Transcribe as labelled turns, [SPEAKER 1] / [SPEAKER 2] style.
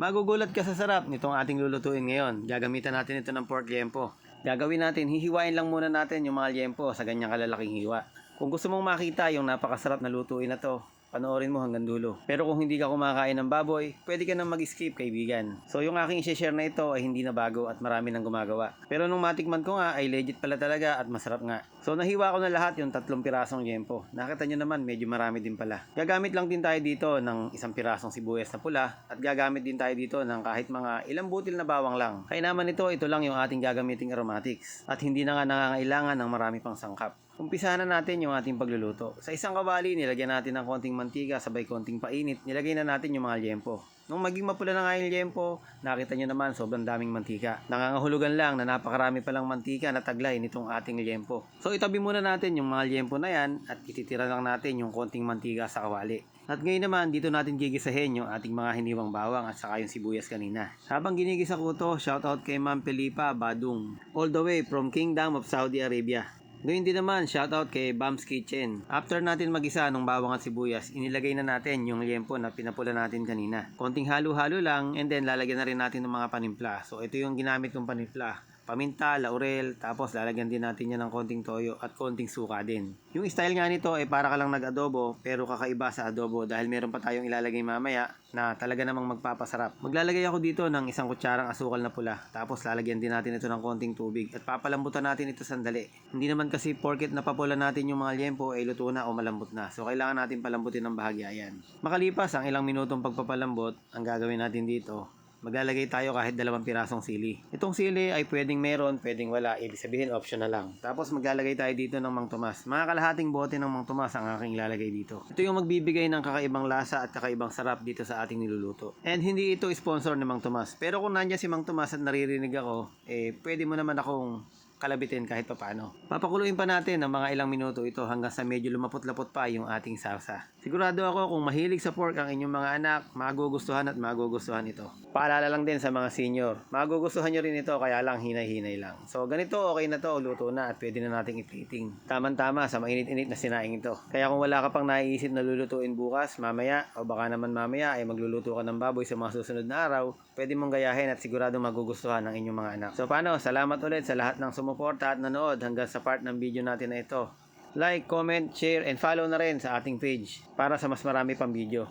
[SPEAKER 1] Magugulat ka sa sarap nitong ating lulutuin ngayon. Gagamitan natin ito ng pork liempo. Gagawin natin, hihiwain lang muna natin yung mga liempo sa ganyang kalalaking hiwa. Kung gusto mong makita yung napakasarap na lutuin na to, panoorin mo hanggang dulo. Pero kung hindi ka kumakain ng baboy, pwede ka nang mag-skip kaibigan. So yung aking i-share na ito ay hindi na bago at marami nang gumagawa. Pero nung matikman ko nga ay legit pala talaga at masarap nga. So nahiwa ko na lahat yung tatlong pirasong liempo. Nakita nyo naman medyo marami din pala. Gagamit lang din tayo dito ng isang pirasong sibuyas na pula at gagamit din tayo dito ng kahit mga ilang butil na bawang lang. Kaya naman ito, ito lang yung ating gagamiting aromatics. At hindi na nga nangangailangan ng marami pang sangkap. Umpisahan na natin yung ating pagluluto. Sa isang kawali, nilagyan natin ng konting mantika sabay konting painit. Nilagay na natin yung mga liempo. Nung maging mapula na nga yung liempo, nakita nyo naman sobrang daming mantika. Nangangahulugan lang na napakarami palang mantika na taglay nitong ating liempo. So itabi muna natin yung mga liempo na yan at ititira lang natin yung konting mantika sa kawali. At ngayon naman, dito natin gigisahin yung ating mga hiniwang bawang at saka yung sibuyas kanina. Habang ginigisa ko to, shoutout kay Ma'am Felipa Badung. All the way from Kingdom of Saudi Arabia. Gayun din naman, shoutout kay Bam's Kitchen. After natin magisa ng bawang at sibuyas, inilagay na natin yung liempo na pinapula natin kanina. Konting halo-halo lang and then lalagyan na rin natin ng mga panimpla. So ito yung ginamit kong panimpla. Paminta, laurel, tapos lalagyan din natin yan ng konting toyo at konting suka din. Yung style nga nito ay para ka lang nag-adobo pero kakaiba sa adobo dahil meron pa tayong ilalagay mamaya na talaga namang magpapasarap. Maglalagay ako dito ng isang kutsarang asukal na pula tapos lalagyan din natin ito ng konting tubig at papalambutan natin ito sandali. Hindi naman kasi porket napapula natin yung mga liempo ay luto na o malambot na. So kailangan natin palambutin ng bahagya yan. Makalipas ang ilang minutong pagpapalambot, ang gagawin natin dito maglalagay tayo kahit dalawang pirasong sili. Itong sili ay pwedeng meron, pwedeng wala. Ibig sabihin, option na lang. Tapos maglalagay tayo dito ng Mang Tomas. Mga kalahating bote ng Mang Tomas ang aking ilalagay dito. Ito yung magbibigay ng kakaibang lasa at kakaibang sarap dito sa ating niluluto. And hindi ito sponsor ni Mang Tomas. Pero kung nandiyan si Mang Tomas at naririnig ako, eh pwede mo naman akong kalabitin kahit papano. Papakuluin pa natin ng mga ilang minuto ito hanggang sa medyo lumapot-lapot pa yung ating salsa. Sigurado ako kung mahilig sa pork ang inyong mga anak, magugustuhan at magugustuhan ito. Paalala lang din sa mga senior, magugustuhan nyo rin ito kaya lang hinay-hinay lang. So ganito okay na to, luto na at pwede na nating iplating. Taman-tama sa mainit-init na sinaing ito. Kaya kung wala ka pang naiisip na lulutuin bukas, mamaya o baka naman mamaya ay magluluto ka ng baboy sa mga susunod na araw, pwede mong gayahin at sigurado magugustuhan ng inyong mga anak. So paano, salamat ulit sa lahat ng sumuporta at nanood hanggang sa part ng video natin na ito. Like, comment, share, and follow na rin sa ating page para sa mas marami pang video.